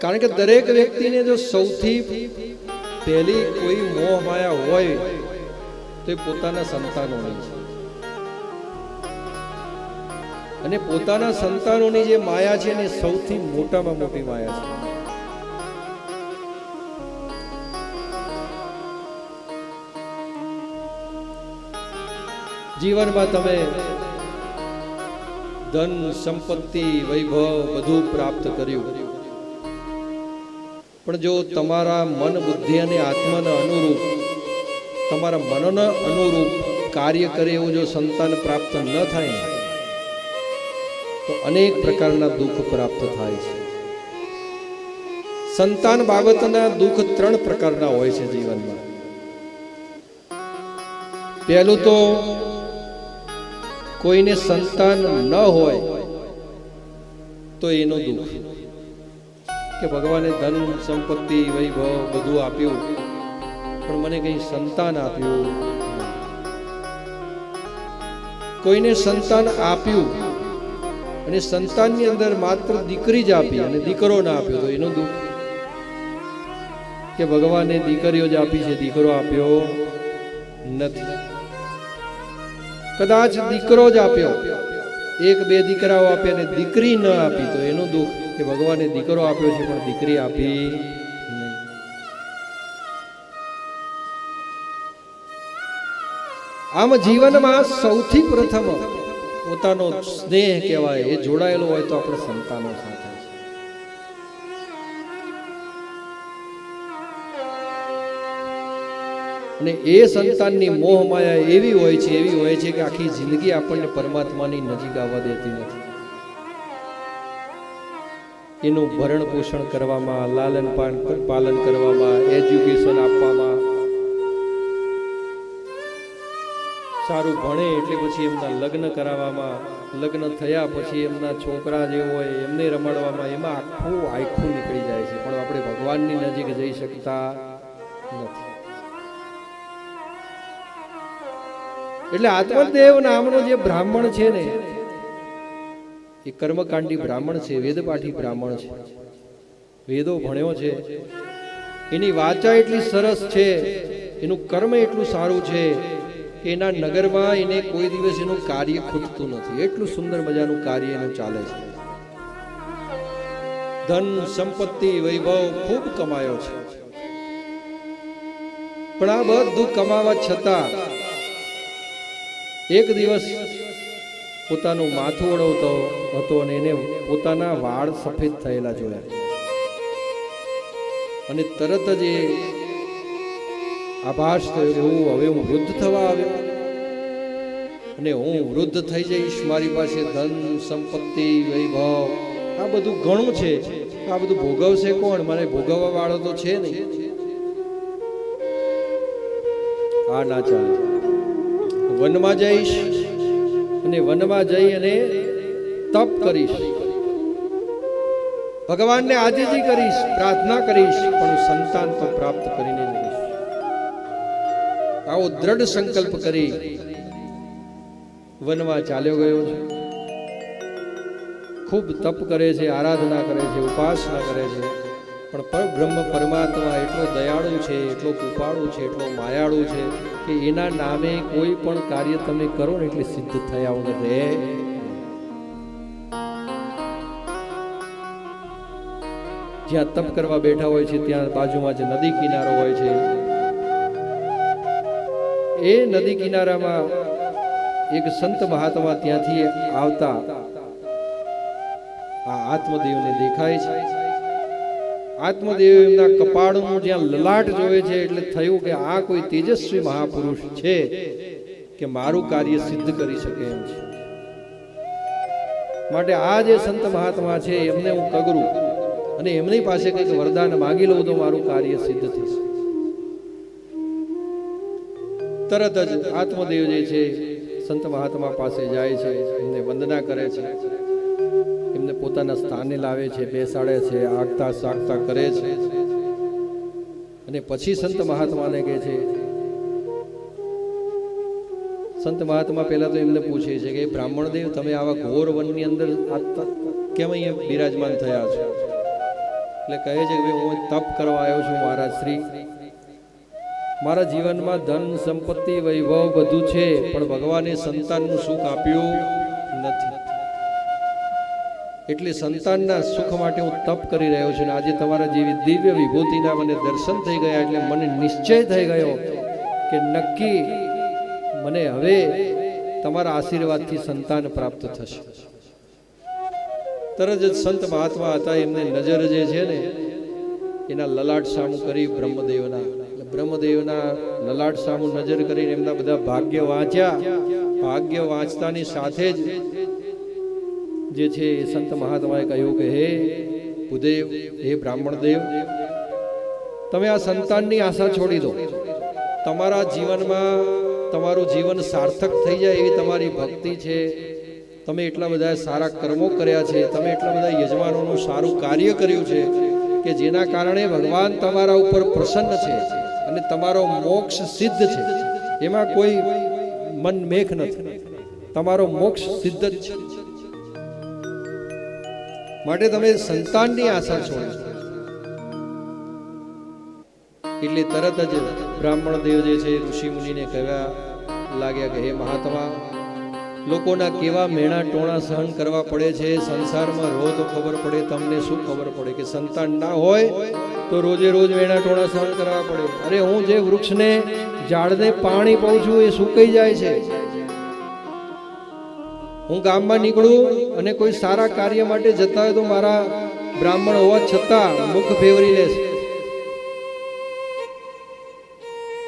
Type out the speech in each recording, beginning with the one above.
કારણ કે દરેક વ્યક્તિને જો સૌથી પહેલી કોઈ મોહ માયા હોય, તો એ પોતાના સંતાનોની છે. અને પોતાના સંતાનોની જે માયા છે ને સૌથી મોટામાં મોટી માયા છે. જીવનમાં તમે ધન, સંપત્તિ, વૈભવ બધું પ્રાપ્ત કર્યું. પણ જો તમારા મન બુદ્ધિ અને આત્માને અનુરૂપ, તમારા મનને અનુરૂપ કાર્ય કરે એવું જો સંતાન પ્રાપ્ત ન થાય, તો અનેક પ્રકારના દુઃખ પ્રાપ્ત થાય છે. સંતાન બાબતના દુઃખ ત્રણ પ્રકારના હોય છે જીવનમાં. પહેલું તો, કોઈને સંતાન ન હોય, તો એનો દુઃખ. કે ભગવાને ધન, સંપત્તિ, વૈભવ બધું આપ્યું. પણ મને કઈ સંતાન આપ્યું કોઈને સંતાન આપ્યું અને સંતાનની અંદર માત્ર દીકરી જ આપી અને દીકરો ના આપ્યો તો એનો દુઃખ. કે ભગવાને દીકરીઓ જ આપી છે, દીકરો આપ્યો નથી. કદાચ દીકરો જ આપ્યો. એક બે દીકરાઓ આપ્યા અને દીકરી ન આપી તો એનું દુઃખ. કે ભગવાને દીકરો આપ્યો છે, પણ દીકરી આપી આમ જીવનમાં સૌથી પ્રથમ પોતાનો સ્નેહ કહેવાય, એ જોડાયેલો હોય તો આપણે સંતાનો સાથે. અને એ સંતાનની મોહ માયા એવી હોય છે, એવી હોય છે કે આખી જિંદગી આપણને પરમાત્માની નજીક આવવા દેતી નથી. એનું ભરણ પોષણ કરવામાં, લાલન પાલન કરવામાં એજ્યુકેશન આપવામાં. સારું ભણે એટલે પછી એમના લગ્ન કરાવવામાં, લગ્ન થયા પછી એમના છોકરા જે હોય એમને રમાડવામાં, એમાં આખું આખું નીકળી જાય છે. પણ આપણે ભગવાનની નજીક જઈ શકતા નથી. એટલે આત્મદેવ નામનો જે બ્રાહ્મણ છે ને એ કર્મકાંડી બ્રાહ્મણ છે, વેદપાઠી બ્રાહ્મણ છે. વેદો ભણ્યો છે. એની વાચા એટલી સરસ છે, એનું કર્મ એટલું સારું છે એના નગરમાં એને કોઈ દિવસ એનું કાર્ય ખૂટતું નથી. એટલું સુંદર મજાનું કાર્ય એનું ચાલે છે. ધન સંપત્તિ વૈભવ ખૂબ કમાયો છે. પણ આ બધું કમાવા છતાં એક દિવસ પોતાનું માથું અડવતો હતો અને એને પોતાના વાળ સફેદ થયેલા જોયા. અને તરત જ એ આભાસ થયો કે હું હવે હું વૃદ્ધ થવા આવ્યો. અને હું વૃદ્ધ થઈ જઈશ, મારી પાસે ધન, સંપત્તિ, વૈભવ. આ બધું ઘણું છે. આ બધું ભોગવશે કોણ? મારે ભોગવવા વાળો તો છે નહીં. આ ના ચાલે. વનમાં જઈશ અને વનમાં જઈ અને તપ કરીશ. ભગવાનને આજીજી કરીશ, પ્રાર્થના કરીશ, પણ સંતાન તો પ્રાપ્ત કરીને જ આવો દ્રઢ સંકલ્પ કરી વનમાં ચાલ્યો ગયો છે. ખૂબ તપ કરે છે, આરાધના કરે છે, ઉપાસના કરે છે. પણ પરબ્રહ્મ પરમાત્મા એટલો દયાળુ છે, એટલો કૃપાળુ છે, એટલો માયાળુ છે કે એના નામે કોઈ પણ કાર્ય તમે કરો ને એટલે સિદ્ધ થયા વગર રહે. જ્યાં તપ કરવા બેઠા હોય છે, ત્યાં બાજુમાં જે નદી કિનારો હોય છે, એ નદી કિનારામાં એક સંત મહાત્મા ત્યાંથી આવતા. આ આત્મદેવને દેખાય છે. આત્મદેવ એમના કપાળનું જ્યાં લલાટ જોવે છે એટલે થયું કે આ કોઈ તેજસ્વી મહાપુરુષ છે કે મારું કાર્ય સિદ્ધ કરી શકે એમ છે. માટે આ જે સંત મહાત્મા છે, એમને હું કગરું અને એમની પાસે કંઈક વરદાન માગી લઉં તો મારું કાર્ય સિદ્ધ થશે. તરત જ આત્મદેવ જે છે, સંત મહાત્મા પાસે જાય છે, એમને વંદના કરે છે. પોતાના સ્થાને લાવે છે, બેસાડે છે, આગતા સાગતા કરે છે. અને પછી સંત મહાત્માને કહે છે, સંત મહાત્મા પહેલા તો એમને પૂછે છે કે બ્રાહ્મણ દેવ, તમે આવા ઘોર વનની અંદર કેમ અહીંયા બિરાજમાન થયા છો? એટલે કહે છે કે હું તપ કરવા આવ્યો છું, મહારાજ શ્રી. મારા જીવનમાં ધન, સંપત્તિ, વૈભવ બધું છે, પણ ભગવાને સંતાનનું સુખ આપ્યું નથી. એટલે સંતાનના સુખ માટે હું તપ કરી રહ્યો છું અને આજે તમારા જેવી દિવ્ય વિભૂતિના મને દર્શન થઈ ગયા એટલે મને નિશ્ચય થઈ ગયો કે નક્કી મને હવે તમારા આશીર્વાદથી સંતાન પ્રાપ્ત થશે. તરત જ સંત મહાત્મા હતા, એમને નજર જે છે ને, એના લલાટ સામું કરી બ્રહ્મદેવના બ્રહ્મદેવના લલાટ સામું નજર કરીને એમના બધા ભાગ્ય વાંચ્યા. ભાગ્ય વાંચતાની સાથે જ જે છે એ સંત મહાત્માએ કહ્યું કે, હે ભૂદેવ, હે બ્રાહ્મણ દેવ તમે આ સંતાનની આશા છોડી દો. તમારા જીવનમાં તમારું જીવન સાર્થક થઈ જાય એવી તમારી ભક્તિ છે. તમે એટલા બધા સારા કર્મો કર્યા છે. તમે એટલા બધા યજમાનોનું સારું કાર્ય કર્યું છે કે જેના કારણે ભગવાન તમારા ઉપર પ્રસન્ન છે અને તમારો મોક્ષ સિદ્ધ છે. એમાં કોઈ મન મેઘ નથી. તમારો મોક્ષ સિદ્ધ જ છે. માટે તમે સંતાનની આશા છોડો એટલે તરત જ બ્રાહ્મણ દેવ જે છે, ઋષિ મુનિને કહેવા લાગ્યા કે, હે મહાત્મા, લોકોના કેવા મેણા ટોણા સહન કરવા પડે છે? સંસારમાં રહો તો ખબર પડે, તમને શું ખબર પડે કે સંતાન ના હોય તો રોજે રોજ મેણા ટોણા સહન કરવા પડે. અરે હું જે વૃક્ષને, ઝાડને પાણી પાઉં છું એ સુકાઈ જાય છે. હું ગામમાં નીકળું અને કોઈ સારા કાર્ય માટે જતા હોય તો મારા બ્રાહ્મણ હોવા છતાં મુખ ફેવરી લેશે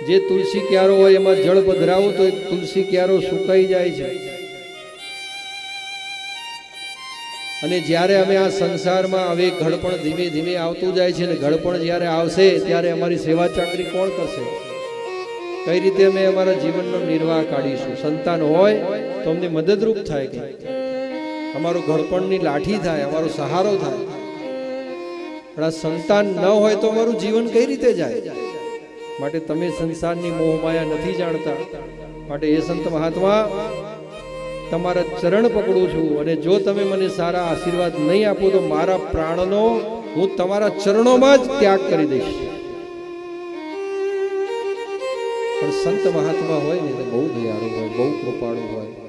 જે તુલસી ક્યારો હોય એમાં જળ પધરાવું તો એ તુલસી ક્યારો સુકાઈ જાય છે. અને જ્યારે અમે આ સંસારમાં હવે ઘડપણ ધીમે ધીમે આવતું જાય છે અને ઘડપણ જ્યારે આવશે ત્યારે અમારી સેવા ચાકરી કોણ કરશે? કઈ રીતે અમે અમારા જીવનનો નિર્વાહ કાઢીશું? સંતાન હોય તો અમને મદદરૂપ થાય કે અમારું ઘડપણની લાઠી થાય, અમારો સહારો થાય. પણ આ સંતાન ન હોય તો અમારું જીવન કઈ રીતે જાય? માટે તમે સંસારની મોહમાયા નથી જાણતા. માટે એ સંત મહાત્મા, તમારા ચરણ પકડું છું અને જો તમે મને સારા આશીર્વાદ નહીં આપો તો મારા પ્રાણનો હું તમારા ચરણોમાં જ ત્યાગ કરી દઈશ. પણ સંત મહાત્મા હોય ને તો બહુ દયાળુ હોય, બહુ કૃપાળુ હોય.